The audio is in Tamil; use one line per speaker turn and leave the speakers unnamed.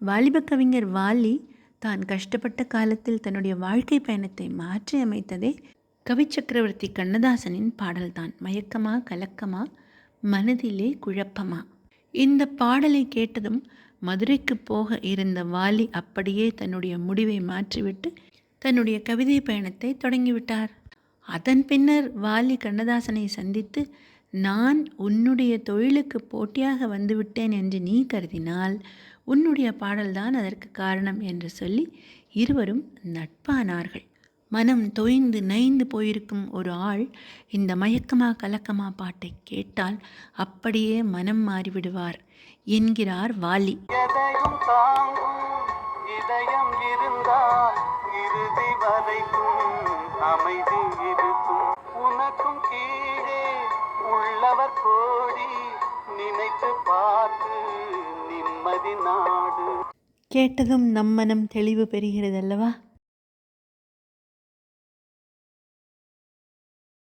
வாலிப கவிஞர் வாலி தான் கஷ்டப்பட்ட காலத்தில் தன்னுடைய வாழ்க்கை பயணத்தை மாற்றி அமைத்ததே கவி சக்கரவர்த்தி கண்ணதாசனின் பாடல்தான். மயக்கமா கலக்கமா மனதிலே குழப்பமா? இந்த பாடலை கேட்டதும் மதுரைக்கு போக இருந்த வாலி அப்படியே தன்னுடைய முடிவை மாற்றிவிட்டு தன்னுடைய கவிதை பயணத்தை தொடங்கிவிட்டார். அதன் பின்னர் வாலி கண்ணதாசனை சந்தித்து நான் உன்னுடைய தொழிலுக்கு போட்டியாக வந்துவிட்டேன் என்று நீ கருதினால் உன்னுடைய பாடல்தான் அதற்கு காரணம் என்று சொல்லி இருவரும் நட்பானார்கள். மனம் தொய்ந்து நைந்து போயிருக்கும் ஒரு ஆள் இந்த மயக்கமா கலக்கமா பாட்டை கேட்டால் அப்படியே மனம் மாறிவிடுவார் என்கிறார் வாலி.
அமைதி இருக்கும். உனக்கும் கீழே உள்ளவர் கோடி நினைத்து பார்த்து
கேட்டதும் நம் மனம் தெளிவு பெறுகிறது அல்லவா